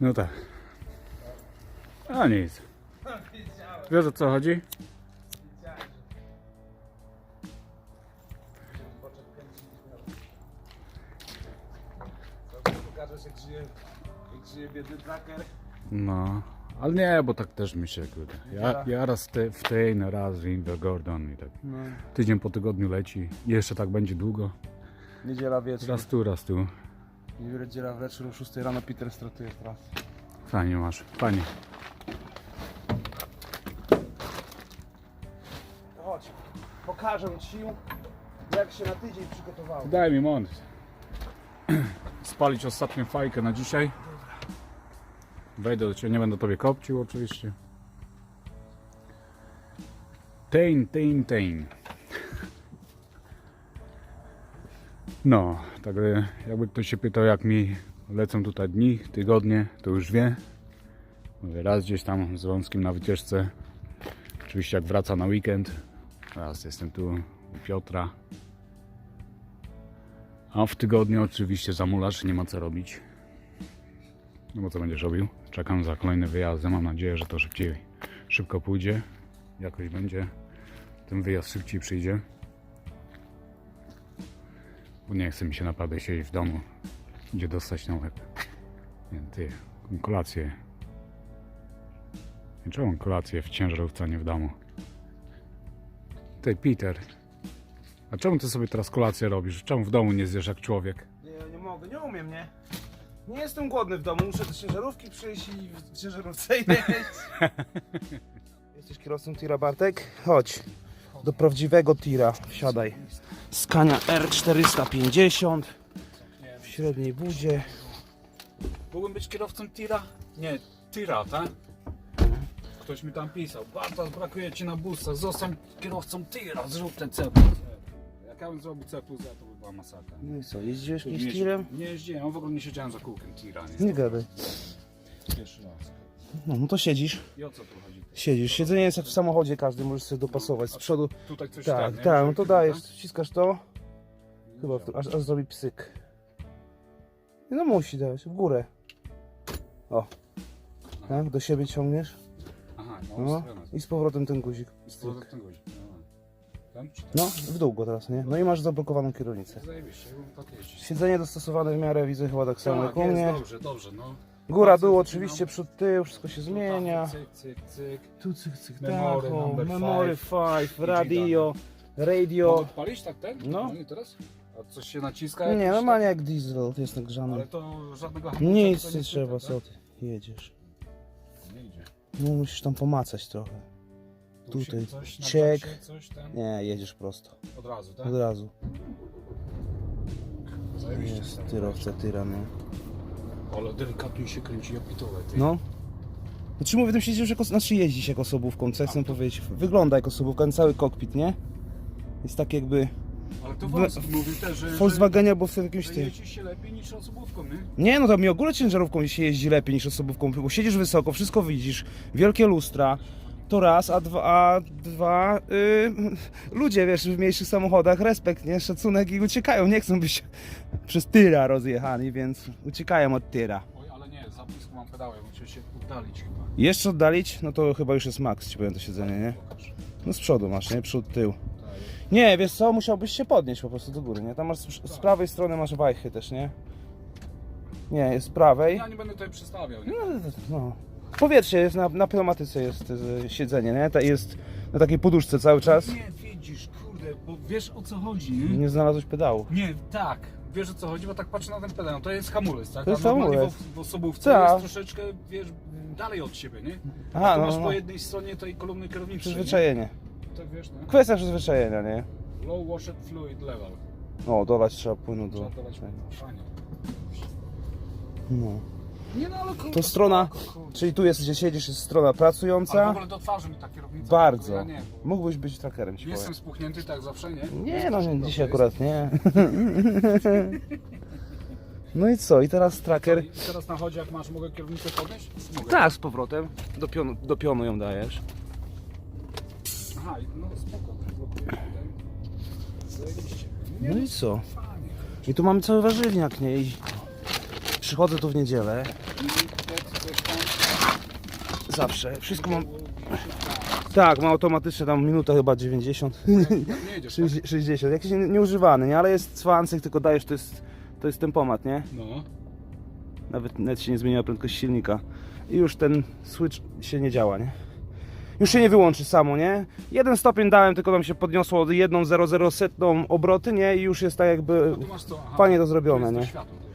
No tak. A nic. Wiesz o co chodzi? Pokażesz jak żyje, jak żyje biedny tracker. No. Ale nie, bo tak też mi się kurde. Ja, ja raz te, w tej, raz w Invergordon i tak. No. Tydzień po tygodniu leci. Jeszcze tak będzie długo. Niedziela wieczór. Raz tu, raz tu. Niedziela wieczór o 6 rano Peter startuje teraz. Fajnie masz. Fajnie. Chodź, pokażę Ci jak się na tydzień przygotowało. Daj mi moment. Spalić ostatnią fajkę na dzisiaj. Wejdę do Ciebie, nie będę Tobie kopcił oczywiście. Tein, tein, tein. No, także jakby ktoś się pytał jak mi lecą tutaj dni, tygodnie, to już wie. Mówię, raz gdzieś tam z Wąskim na wycieczce. Oczywiście jak wraca na weekend. Raz jestem tu u Piotra. A w tygodniu oczywiście zamulasz, nie ma co robić. No bo co będziesz robił? Czekam za kolejne wyjazdy. Mam nadzieję, że to szybciej, szybko pójdzie. Jakoś będzie. Ten wyjazd szybciej przyjdzie. Bo nie chce mi się naprawdę siedzieć w domu, gdzie dostać na łeb. Nie, ty, kolację. Nie, Czemu kolację w ciężarówce, a nie w domu? Ty, Peter. A czemu ty sobie teraz kolację robisz? Czemu w domu nie zjesz jak człowiek? Nie, nie mogę, nie umiem, nie? Nie jestem głodny w domu, muszę do ciężarówki przyjść i w ciężarówce jeść. Jesteś kierowcą tira Bartek? Chodź. Do prawdziwego tira wsiadaj. Skania R450 w średniej budzie. Mógłbym być kierowcą tira? Nie, tira, tak? Ktoś mi tam pisał, Bartas, brakuje ci na busach, zostań kierowcą tira, zrób ten C plus E. Jak ja bym zrobił C plus E, to by była masakra. No i co, jeździłeś kiedyś nie- tirem? Nie jeździłem, w ogóle nie siedziałem za kółkiem tira, nie? Nie gadaj. Pierwszy raz. No, no to siedzisz. I o co tu chodzi? Siedzisz. Siedzenie jest jak w samochodzie, każdy możesz sobie dopasować. Z przodu. Tutaj coś Tak, nie? tak, no to dajesz, tak? wciskasz to. Chyba, w- aż, aż zrobi psyk. No musi dać, w górę. O. Tak, do siebie ciągniesz. Aha, no, No. I z powrotem ten guzik. Z powrotem ten guzik. No. No, w dół go teraz, nie? No i masz zablokowaną kierownicę. Zajebiście, tak. Siedzenie dostosowane w miarę, widzę chyba tak samo Tak, jak u mnie. dobrze, dobrze, no. Góra, dół oczywiście, przód, tył, wszystko się zmienia. Cyk, cyk, cyk. Tu cyk, cyk, Memory tak, number memory five. 5, radio, radio. Odpalić tak ten? No. Teraz? A coś się naciska? Nie, jakoś normalnie jak diesel, to jest tak? nagrzany. Ale to żadnego hamulca Nic tutaj nie trzeba, słychać, co ty, jedziesz. tak? Nie idzie. No musisz tam pomacać trochę. Tu Tutaj się coś na check. czasie, coś tam. Nie, jedziesz prosto. Od razu, tak? Od razu. Zajebiście. Jest tyrowca tyra, no. Ale delikatnie się kręci, jak pitole, ty. No. Znaczy mówię, tym siedzisz jako, znaczy jeździsz jako osobówką, co ja chcę powiedzieć. Wygląda jako osobówka, ten cały kokpit, nie? Jest tak jakby Ale to Wolski mówił też, że, Volkswagen albo w jakimś że, że tym. jeździ się lepiej niż osobówką, nie? Nie, no to mi ogólnie ciężarówką się jeździ lepiej niż osobówką, bo siedzisz wysoko, wszystko widzisz, wielkie lustra, to raz, a dwa, a dwa yy, ludzie, wiesz, w mniejszych samochodach, respekt, nie, szacunek i uciekają, nie chcą być przez tyra rozjechani, więc uciekają od tyra. Oj, ale nie, za blisko mam pedały, muszę się oddalić chyba. Jeszcze oddalić, no to chyba już jest max, ci powiem to siedzenie, nie? Pokaż. No z przodu masz, nie? Przód, tył. Tak. Nie, wiesz co, musiałbyś się podnieść po prostu do góry, nie? Tam masz z, z prawej strony masz wajchy też, nie? Nie, jest z prawej. Ja nie będę tutaj przestawiał, nie? No, no. Powietrze jest, na, na pneumatyce jest y, siedzenie, nie? Ta jest na takiej poduszce cały czas. Nie, widzisz, kurde, bo wiesz o co chodzi, nie? Nie znalazłeś pedału. Nie, tak. Wiesz o co chodzi, bo tak patrzę na ten pedał. To jest hamulec, tak? To jest A normalnie hamulec. W, w osobówce Tak. jest troszeczkę, wiesz, dalej od siebie, nie? Aha, A tu no, masz no, po no. jednej stronie tej kolumny kierowniczej. Przyzwyczajenie. nie? Tak wiesz, no. Kwestia przyzwyczajenia, nie? Low washed fluid level. O, dolać trzeba płynu do... Trzeba dawać fajnie. No. Nie no, ale To strona, czyli tu jest, gdzie siedzisz, jest strona Ale w pracująca. ogóle do twarzy mi ta kierownica. Bardzo. Ja nie, bo Mógłbyś być trackerem, ci powiem. jestem spuchnięty tak zawsze, nie? Nie, no nie, dzisiaj akurat nie. No i co? I teraz tracker. I teraz na chodzie, jak masz, mogę kierownicę podnieść? Mogę. Tak, z powrotem. Do pionu, do pionu ją dajesz. Aha, i- no spoko, blokujesz tutaj. Zajebiście. Nie, No i co? fajnie. I tu mamy cały warzywniak, nie? I przychodzę tu w niedzielę. Zawsze. Wszystko mam... Tak, ma automatyczne tam minuta chyba 90. Jak nie jedziesz, tak? 60. Jakiś nie- nieużywany, nie? Ale jest cwancyk, tylko dajesz, to jest, to jest tempomat, nie? No. Nawet, nawet się nie zmieniła prędkość silnika. I już ten switch się nie działa, nie? Już się nie wyłączy samo, nie? Jeden stopień dałem, tylko tam się podniosło jedną 00 setną obroty, nie? I już jest tak jakby Tu masz to, aha, fajnie to zrobione, to nie? światło.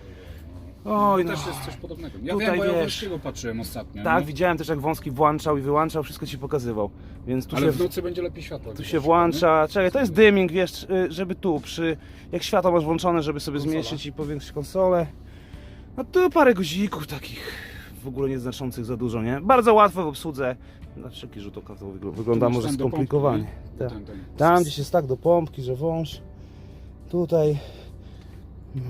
Oj, no. też jest coś podobnego. Ja Tutaj wiem, bo ja wiesz. wąskiego patrzyłem ostatnio. Tak, nie? widziałem też jak wąski włączał i wyłączał, wszystko ci pokazywał. Więc tu Ale się, w nocy będzie lepiej światło. tu się włącza. Czekaj, to jest dimming, wiesz, y, żeby tu przy. Jak światło masz włączone, żeby sobie Konsola. zmniejszyć i powiększyć konsolę. No tu parę guzików takich w ogóle nieznaczących za dużo, nie? Bardzo łatwo w obsłudze. Na wszelki rzut oka to wygl- wygląda może tam pompki, skomplikowanie. nie? Tak. Ten, ten. Tam gdzieś jest tak do pompki, że wąż. Tutaj. No.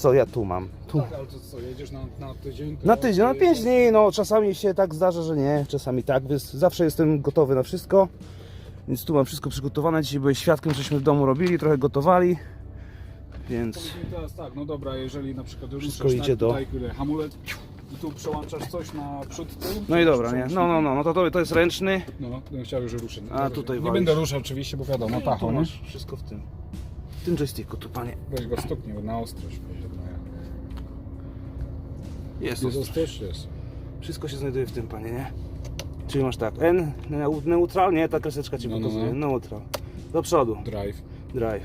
Co ja tu mam? Tu. Tak, ale to co, jedziesz na, na tydzień? to Na tydzień, na ty- 5 dni, no czasami się tak zdarza, że nie, czasami tak, więc zawsze jestem gotowy na wszystko. Więc tu mam wszystko przygotowane. Dzisiaj byłeś świadkiem, żeśmy w domu robili, trochę gotowali. Więc teraz tak, no dobra, jeżeli na przykład Wszystko ruszasz idzie tak, do- tutaj hamulec i tu przełączasz coś na przód tył. no i dobra, nie? No, no, no, no to, to, to jest ręczny. No, bym chciał już ruszyć. No, A, tutaj Nie walisz. będę ruszał oczywiście, bo wiadomo, No tu nie? wszystko w tym. W tym joysticku tu, panie. Weź go stuknij, bo na ostrość. no ja. Jest, Jest ostrość? Jest. Wszystko się znajduje w tym, panie, nie? Czyli masz tak, N, neu- neutral, nie? Ta kreseczka ci No, no, pokazuje. no. Neutral. Do przodu, Drive, drive.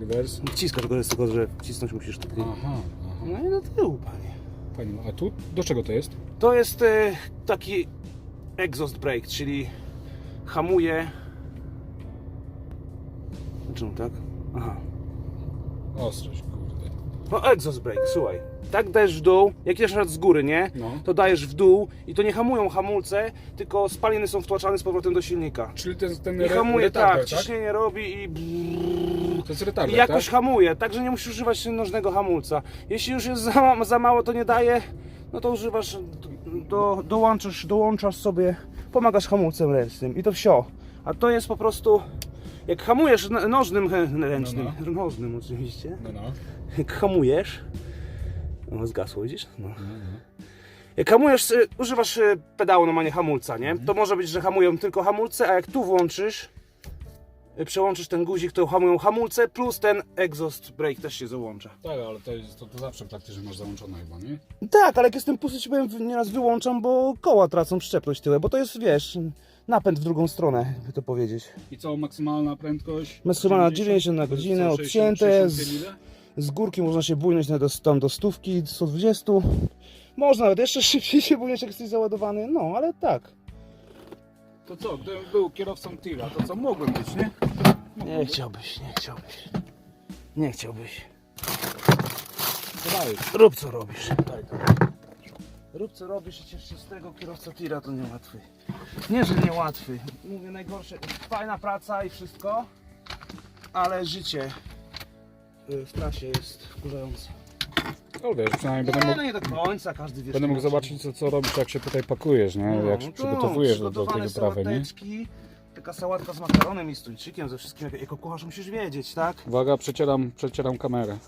reverse. Wciskasz go, jest tylko, że wcisnąć musisz tutaj. Aha, aha. No i do tyłu, panie. Fajnie. A tu do czego to jest? To jest e, taki exhaust brake, czyli hamuje. Czemu tak? Aha. Ostrość, kurde. No exhaust brake, słuchaj. Tak dajesz w dół, jak na przykład z góry, nie? No. To dajesz w dół i to nie hamują hamulce, tylko spaliny są wtłaczane z powrotem do silnika. Czyli ten, ten I re- hamuje retarder, tak, ciśnienie robi i, To jest i retarder, jakoś tak? hamuje, tak, że nie musisz używać nożnego hamulca. Jeśli już jest za, ma- za mało, to nie daje, no to używasz, do, dołączasz, dołączasz sobie, pomagasz hamulcem ręcznym i to wsio. A to jest po prostu, jak hamujesz nożnym he- ręcznym, No, nożnym oczywiście, No, no. jak hamujesz, no zgasło widzisz? No. Jak hamujesz, y, używasz y, pedału normalnie hamulca, nie? To może być, że hamują tylko hamulce, a jak tu włączysz, y, przełączysz ten guzik, to hamują hamulce, plus ten exhaust brake też się załącza. Tak, ale to, jest, to, to zawsze praktycznie masz załączone chyba, nie? Tak, ale jak jestem pusty, ci powiem, nieraz wyłączam, bo koła tracą przyczepność tyłem, bo to jest, wiesz, napęd w drugą stronę, by to powiedzieć. I co, maksymalna prędkość? Maksymalna 90 na godzinę, odcięte, 60, z- 65 ile? Z górki można się bujnąć nawet do, tam do stówki, 120. Można nawet jeszcze szybciej się bujnąć, jak jesteś załadowany, no, ale tak. To co, gdybym był kierowcą tira, to co mogłem być, nie? Nie chciałbyś, nie chciałbyś. Nie chciałbyś. Rób co robisz. Rób co robisz i ciesz się z tego kierowca tira to niełatwy. Nie, że niełatwy. Mówię najgorsze. Fajna praca i wszystko, ale życie y, w trasie jest wkurzające. No wiesz, przynajmniej będę Nie, mógł, no nie do końca, każdy wie. będę mógł zobaczyć co, co robisz, jak się tutaj pakujesz, nie? No, jak no się to przygotowujesz do, do tej przygotowane wyprawy, nie? sałateczki, Taka sałatka z makaronem i z tuńczykiem, ze wszystkim. Jak- Jako kucharz musisz wiedzieć, tak? Uwaga, przecieram, przecieram kamerę.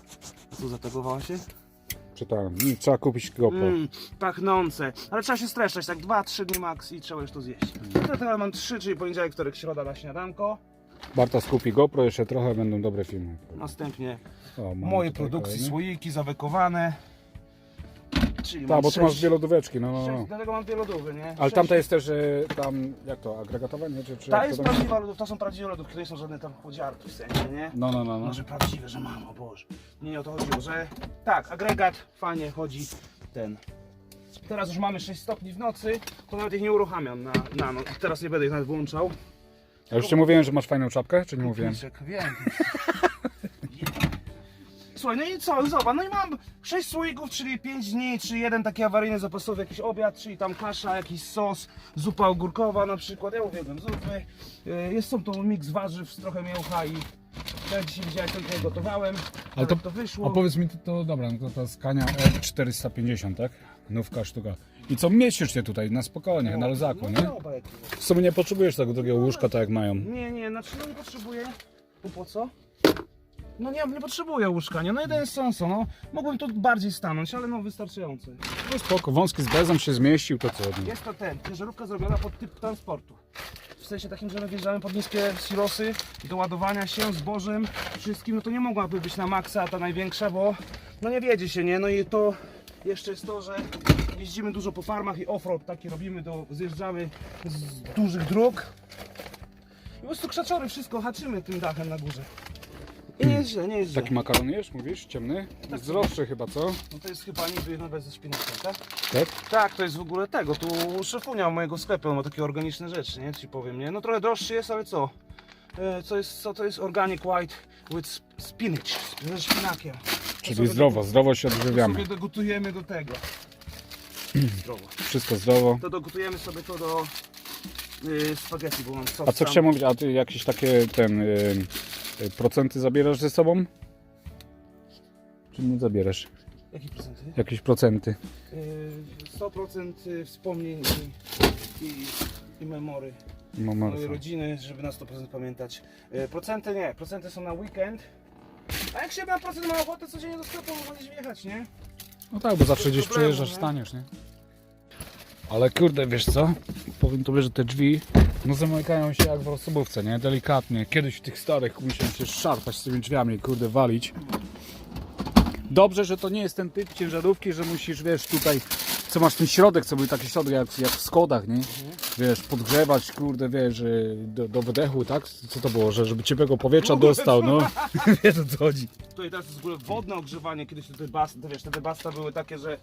Tu zategowała się? Czytałem. Mm, Trzeba kupić GoPro. Mmm, pachnące. Ale trzeba się streszczać, tak 2-3 dni max i trzeba już to zjeść. Mm. No teraz mam 3, czyli poniedziałek, wtorek, środa na śniadanko. Barta skupi GoPro, jeszcze trochę będą dobre filmy. Następnie O, mamy moje tutaj produkcje, kolejny. słoiki zawekowane. Czyli Tak, mam bo tu masz sześć- dwie lodóweczki, no, no, sześć- no. Dlatego mam dwie lodówy, nie? Ale Sześć- tamta jest też, e, tam, jak to, agregatowa, nie? Czy, czy Ta jak jest to tam- prawdziwa lodówka, to są prawdziwe lodówki, to nie są żadne tam chłodziarki w sensie, nie? No, no, no, no. Może prawdziwe, że mam, o Boże. Nie, nie o to chodziło, że tak, agregat fajnie chodzi ten. Teraz już mamy 6 stopni w nocy, to nawet ich nie uruchamiam na, na noc. Teraz nie będę ich nawet włączał. A już ci mówiłem, że masz fajną czapkę, czy nie mówiłem? Piszek, wiem. Słuchaj, no i co, zobacz, no i mam 6 słoików, czyli 5 dni, czy jeden taki awaryjny zapasowy, jakiś obiad, czyli tam kasza, jakiś sos, zupa ogórkowa na przykład, ja uwielbiam zupy. Y, Jest są to miks warzyw z trochę mięcha i ja dzisiaj widziałeś, tylko je gotowałem, Ale to, to- wyszło. A powiedz mi, to, to dobra, no to ta skania F450, tak? Nówka sztuka. I co, mieścisz się tutaj na spokojnie, na luzaku, no, nie? dobra, jak- W sumie nie potrzebujesz tego drugiego łóżka, tak jak mają. Nie, nie, znaczy no nie potrzebuję. Bo po co? No nie, nie potrzebuję łóżka, nie? No jeden jest sensu, no. Mogłem tu bardziej stanąć, ale no wystarczająco. No spoko, wąski z bezem się zmieścił, to co? Jest to ten, ciężarówka zrobiona pod typ transportu. W sensie takim, że my wjeżdżamy pod niskie silosy do ładowania się zbożem, wszystkim, no to nie mogłaby być na maksa ta największa, bo no nie wiedzie się, nie? No i to jeszcze jest to, że jeździmy dużo po farmach i offroad taki robimy, do, zjeżdżamy z dużych dróg. I po prostu krzaczory, wszystko haczymy tym dachem na górze. I nie jest źle, nie jest źle. Taki makaron jesz, mówisz? Ciemny? Zdrowszy chyba, co? No to jest chyba niby nawet ze szpinakiem, tak? Tak? Tak, to jest w ogóle tego. Tu szefunia mojego sklepu on ma takie organiczne rzeczy, nie? Ci powiem, nie? No trochę droższy jest, ale co? E, co, jest, co to jest organic white with sp- spinach, ze szpinakiem. Czyli zdrowo, zdrowo się to odżywiamy. sobie dogotujemy do tego. Zdrowo. Wszystko zdrowo. To dogotujemy sobie to do y, spaghetti, bo mam sos A co tam. chciałem mówić, a ty jakieś takie ten y, procenty zabierasz ze sobą? Czy nie zabierasz? Jakie prezenty? Jakieś procenty? Y, 100% wspomnień i, i, i memory. No, mojej rodziny, żeby na 100% pamiętać. E, Procenty nie, procenty są na weekend. A jak się ma procent ma ochotę codziennie do sklepu, gdzieś wjechać, nie? No tak, bo zawsze gdzieś problemu, przejeżdżasz, nie? staniesz, nie? Ale kurde, wiesz co? Powiem tobie, że te drzwi no zamykają się jak w osobówce, nie? Delikatnie. Kiedyś w tych starych musiałem się szarpać z tymi drzwiami, kurde, walić. Dobrze, że to nie jest ten typ ciężarówki, że musisz, wiesz, tutaj, co masz ten środek, co był taki środek jak, jak w Skodach, nie? Wiesz, podgrzewać, kurde, wiesz, y, do, do wydechu, tak? Co to było, że żeby ciepłego powietrza dostał, no? wiesz o co chodzi. Tutaj teraz jest w ogóle wodne ogrzewanie, kiedyś te debasty, wiesz, te debasta były takie, że... E,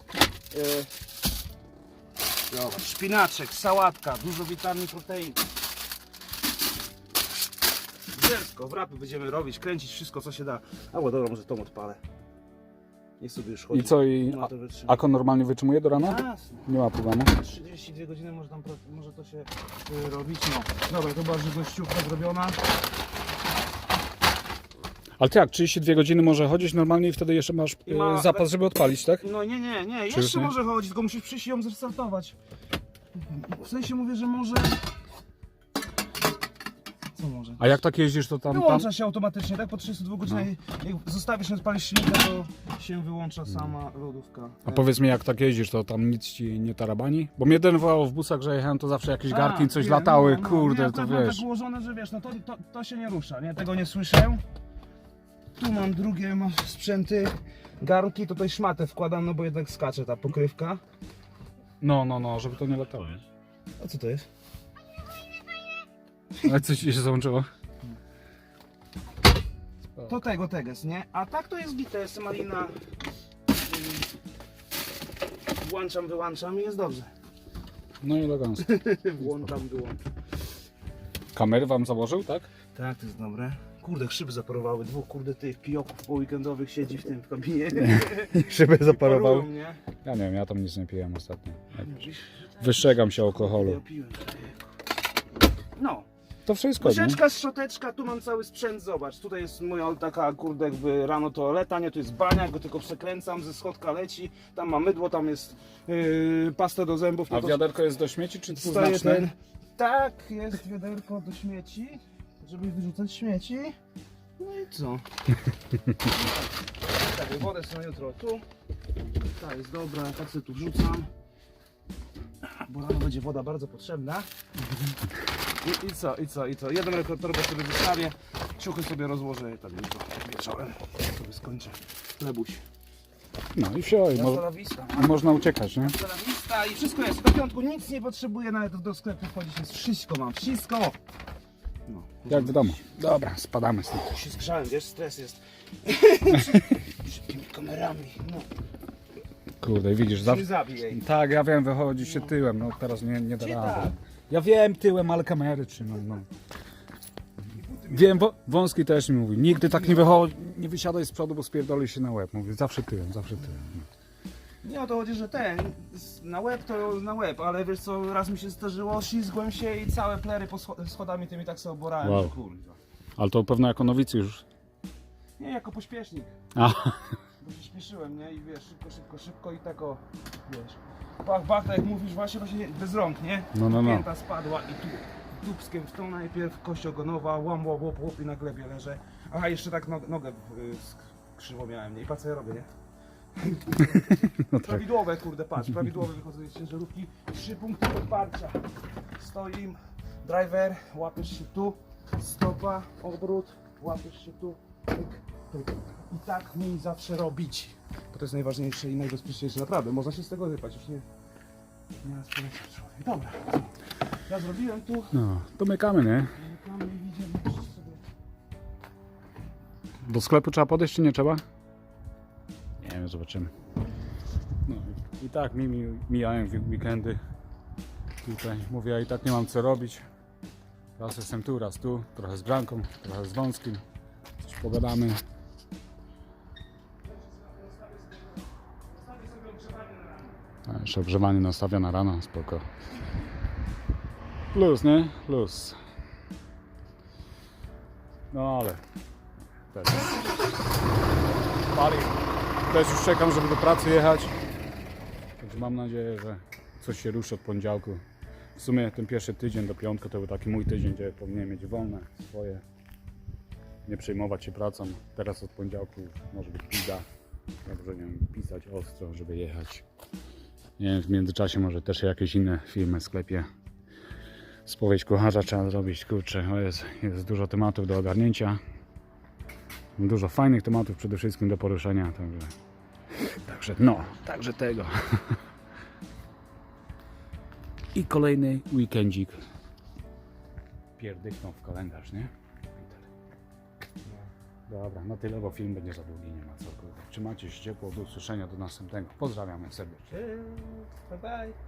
Zobacz, szpinaczek, sałatka, dużo witamin, protein. Zersko, wrapy będziemy robić, kręcić wszystko co się da. A bo dobra, może tą odpalę. Niech sobie już chodzi. I co, i No a, to wytrzyma. Ako normalnie wytrzymuje do rana? Jasne. Nie ma problemu. 32 godziny może tam pro- może to się y, robić. No. Dobra, to była żywnościówka zrobiona. Ale ty jak, 32 godziny może chodzić normalnie i wtedy jeszcze masz I ma- e, zapas, żeby odpalić, tak? No nie, nie, nie, już jeszcze nie? może chodzić, tylko musisz przyjść i ją zrestartować. W sensie mówię, że może. Co może? A jak tak jeździsz, to tam... tam... Wyłącza się automatycznie, tak? Po 32 godzinach, jak zostawisz, nie odpalisz silnika, to się wyłącza sama lodówka. A powiedz mi, jak tak jeździsz, to tam nic ci nie tarabani? Bo mnie denerwowało w busach, że jechałem, to zawsze jakieś garki, coś latały, no, no, kurde, to mam wiesz. tak ułożone, że wiesz, no to, to, to się nie rusza, nie? Tego nie słyszę. Tu mam drugie mam sprzęty, garnki, tutaj szmatę wkładam, no bo jednak skacze ta pokrywka. No, no, no, żeby to nie latało. A co to jest? Ale coś się załączyło? To tego, teges, nie? A tak to jest GTS, malina. Yy, Włączam, wyłączam i jest dobrze. No i elegancko. Włączam, wyłączam. Kamery wam założył, tak? Tak, to jest dobre. Kurde, szyby zaparowały. Dwóch kurde tych pijoków po weekendowych siedzi w tym w kabinie. Szyby Parują mnie. Ja nie wiem, ja tam nic nie piłem ostatnio. Mówisz? Wystrzegam się Ja alkoholu. piłem. No, To wszystko, nie? łyżeczka, szczoteczka, tu mam cały sprzęt, zobacz. Tutaj jest moja taka, kurde, jakby rano toaleta, nie, tu jest bania, go tylko przekręcam, ze schodka leci. Tam ma mydło, tam jest yy, pasta do zębów. A no to wiaderko jest do śmieci, czy Staje dwuznaczne? ten. Tak, jest wiaderko do śmieci, żeby wyrzucać śmieci. No i co? tak, wodę sobie jutro tu. Ta jest dobra, tak sobie tu wrzucam. Bo rano będzie woda bardzo potrzebna. I, I co, i co, i co? Jeden rekordtorbo sobie wystawię, ciuchy sobie rozłożę tak jutro wieczorem. Sobie skończę. Lebuś. No i wsio, i mo i można uciekać, nie? I wszystko jest. Do piątku nic nie potrzebuję, nawet do sklepu wchodzić, jest wszystko mam, wszystko! No, Jak w domu. Dobra, spadamy stąd. się zgrzałem, wiesz, stres jest. Szybkimi kamerami, no. Kurde, widzisz, Nie zawsze... zabij jej. Tak, ja wiem, wychodzi się tyłem, no teraz nie, nie da Gdzie rady. tak? Ja wiem tyłem, ale kamery trzymam, no. Wiem, wąski też mi mówi, nigdy tak nie wychodzi, nie wysiadaj z przodu, bo spierdoli się na łeb. Mówi, zawsze tyłem, zawsze tyłem. Nie o to chodzi, że ten, z- na łeb to na łeb, ale wiesz co, raz mi się zdarzyło, ślizgłem się i całe plery po scho- schodami tymi tak sobie oborałem, Wow. że kurwa. Ale to pewno jako nowicjusz. Nie, jako pośpiesznik, A, bo się śpieszyłem, nie, i wiesz, szybko, szybko, szybko i tak o, wiesz. Bach, bach, tak jak mówisz właśnie, właśnie bez rąk, nie? No, no, no. Pięta spadła i tu dubskiem w tą najpierw kość ogonowa, łam, łap, łap, łap i na glebie leżę. Aha, jeszcze tak nog- nogę y, sk- krzywo miałem, nie? I patrz co ja robię, nie? No tak. Prawidłowe, kurde, patrz, prawidłowe wychodzenie z ciężarówki. Trzy punkty podparcia. Stoim, driver, łapiesz się tu, stopa, obrót, łapiesz się tu. I tak mi zawsze robić. Bo to jest najważniejsze i najbezpieczniejsze, naprawdę. Można się z tego wypać, już nie... Nie człowiek. Dobra, ja zrobiłem tu. No, domykamy, nie? Zamykamy i idziemy sobie. Do sklepu trzeba podejść, czy nie trzeba? Zobaczymy. No i- tak mi mi- mijają weekendy. Tutaj mówię, ja i tak nie mam co robić. Raz jestem tu, raz tu, trochę z Blanką, trochę z Wąskim. Coś pogadamy. A, Jeszcze ogrzewanie nastawia na rano, spoko. Plus, nie? Plus. No ale też. Pali. Też już czekam, żeby do pracy jechać. Także mam nadzieję, że coś się ruszy od poniedziałku. W sumie ten pierwszy tydzień do piątku to był taki mój tydzień, gdzie powinienem mieć wolne swoje. Nie przejmować się pracą. Teraz od poniedziałku może być pizda. Dobrze nie wiem, pisać ostro, żeby jechać. Nie wiem, w międzyczasie może też jakieś inne firmy, sklepie. Spowiedź kucharza trzeba zrobić, kurczę, jest, jest dużo tematów do ogarnięcia. Dużo fajnych tematów przede wszystkim do poruszenia, także, także no, także tego. I kolejny weekendzik. Pierdyknął w kalendarz, nie? Dobra, na tyle, bo film będzie za długi, nie ma co. Trzymajcie się ciepło, do usłyszenia, do następnego. Pozdrawiamy serdecznie. Bye bye.